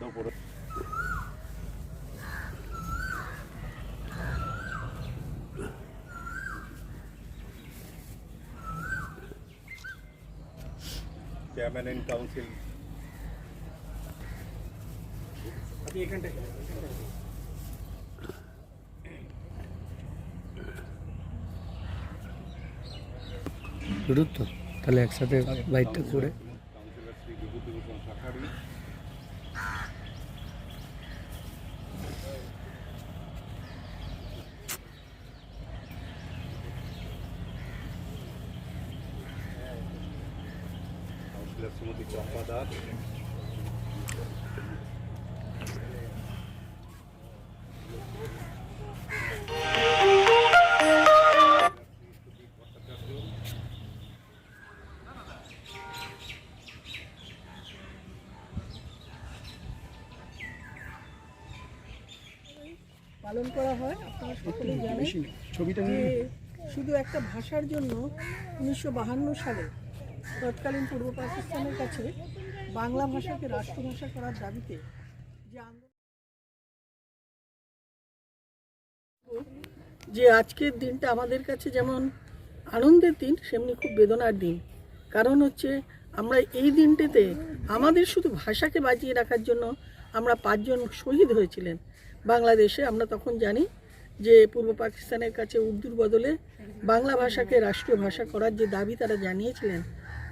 দুপুরে chairman in council আপনি এখানটায় শুরু তো তাহলে একসাথে লাইটটা করে। কাউন্সিলর শ্রীমতী চম্পা দাস পালন করা হয় আপনারা সকলেই জানেন ছবিটা শুধু একটা ভাষার জন্য উনিশশো বাহান্ন সালে তৎকালীন পূর্ব পাকিস্তানের কাছে বাংলা ভাষাকে রাষ্ট্রভাষা করার দাবিতে যে আজকের দিনটা আমাদের কাছে যেমন আনন্দের দিন, সেমনি খুব বেদনার দিন। কারণ হচ্ছে আমরা এই দিনটিতে আমাদের শুধু ভাষাকে বাঁচিয়ে রাখার জন্য আমরা পাঁচজন শহীদ হয়েছিলেন। বাংলাদেশে আমরা তখন জানি যে পূর্ব পাকিস্তানের কাছে উর্দুর বদলে বাংলা ভাষাকে রাষ্ট্রীয় ভাষা করার যে দাবি তারা জানিয়েছিলেন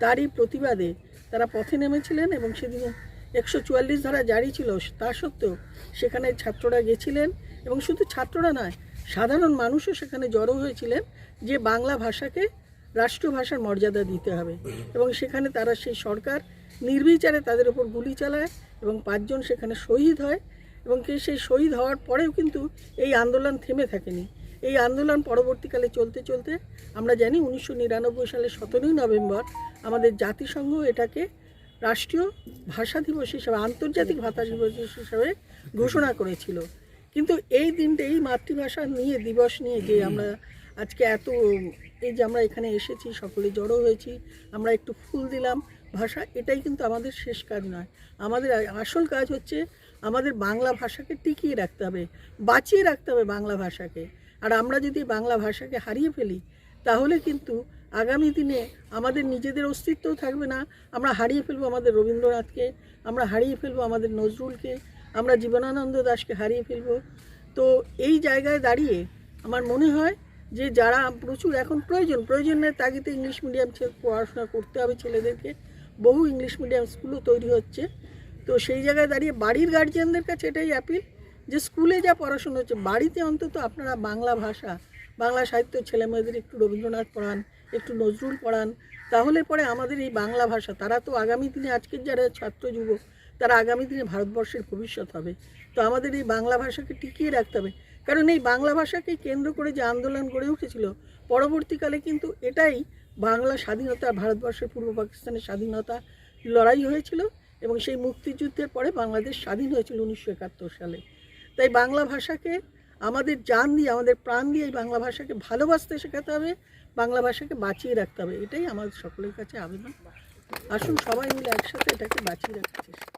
তারই প্রতিবাদে তারা পথে নেমেছিলেন এবং সেদিন একশো চুয়াল্লিশ ধারা জারি ছিল। তা সত্ত্বেও সেখানে ছাত্ররা গেছিলেন এবং শুধু ছাত্ররা নয়, সাধারণ মানুষও সেখানে জড়ো হয়েছিলেন যে বাংলা ভাষাকে রাষ্ট্রীয় ভাষার মর্যাদা দিতে হবে। এবং সেখানে তারা সেই সরকার নির্বিচারে তাদের উপর গুলি চালায় এবং পাঁচজন সেখানে শহীদ হয় এবং কি সেই শহীদ হওয়ার পরেও কিন্তু এই আন্দোলন থেমে থাকেনি। এই আন্দোলন পরবর্তীকালে চলতে চলতে আমরা জানি উনিশশো নিরানব্বই সালের সতেরোই নভেম্বর আমাদের জাতিসংঘ এটাকে রাষ্ট্রীয় ভাষা দিবস হিসাবে, আন্তর্জাতিক ভাষা দিবস হিসাবে ঘোষণা করেছিল। কিন্তু এই দিনটা এই মাতৃভাষা নিয়ে, দিবস নিয়ে যে আমরা আজকে এত এই যে আমরা এখানে এসেছি, সকলে জড়ো হয়েছি, আমরা একটু ফুল দিলাম ভাষা, এটাই কিন্তু আমাদের শেষ কাজ নয়। আমাদের আসল কাজ হচ্ছে আমাদের বাংলা ভাষাকে টিকিয়ে রাখতে হবে, বাঁচিয়ে রাখতে হবে বাংলা ভাষাকে। আর আমরা যদি বাংলা ভাষাকে হারিয়ে ফেলি, তাহলে কিন্তু আগামী দিনে আমাদের নিজেদের অস্তিত্বও থাকবে না। আমরা হারিয়ে ফেলব আমাদের রবীন্দ্রনাথকে, আমরা হারিয়ে ফেলব আমাদের নজরুলকে, আমরা জীবনানন্দ দাশকে হারিয়ে ফেলব। তো এই জায়গায় দাঁড়িয়ে আমার মনে হয় যে যারা প্রচুর এখন প্রয়োজন, প্রয়োজনের তাগিদে ইংলিশ মিডিয়াম পড়াশোনা করতে হবে ছেলেদেরকে। বহু ইংলিশ মিডিয়াম স্কুলও তৈরি হচ্ছে। তো সেই জায়গায় দাঁড়িয়ে বাড়ির গার্জিয়ানদের কাছে এটাই অ্যাপিল যে স্কুলে যা পড়াশোনা হচ্ছে, বাড়িতে অন্তত আপনারা বাংলা ভাষা, বাংলা সাহিত্য ছেলেমেয়েদের একটু রবীন্দ্রনাথ পড়ান, একটু নজরুল পড়ান, তাহলে পরে আমাদের এই বাংলা ভাষা, তারা তো আগামী দিনে, আজকের যারা ছাত্র যুবক তারা আগামী দিনে ভারতবর্ষের ভবিষ্যৎ হবে। তো আমাদের এই বাংলা ভাষাকে টিকিয়ে রাখতে হবে। কারণ এই বাংলা ভাষাকে কেন্দ্র করে যে আন্দোলন গড়ে উঠেছিল, পরবর্তীকালে কিন্তু এটাই বাংলা স্বাধীনতা, ভারতবর্ষের পূর্ব পাকিস্তানের স্বাধীনতা লড়াই হয়েছিল এবং সেই মুক্তিযুদ্ধের পরে বাংলাদেশ স্বাধীন হয়েছিল উনিশশো একাত্তর সালে। তাই বাংলা ভাষাকে আমাদের জান দিয়ে আমাদের প্রাণ দিয়ে এই বাংলা ভাষাকে ভালোবাসতে শেখাতে হবে, বাংলা ভাষাকে বাঁচিয়ে রাখতে হবে এটাই আমাদের সকলের কাছে আবেদন আসুন সবাই মিলে একসাথে এটাকে বাঁচিয়ে রাখতে চেষ্টা।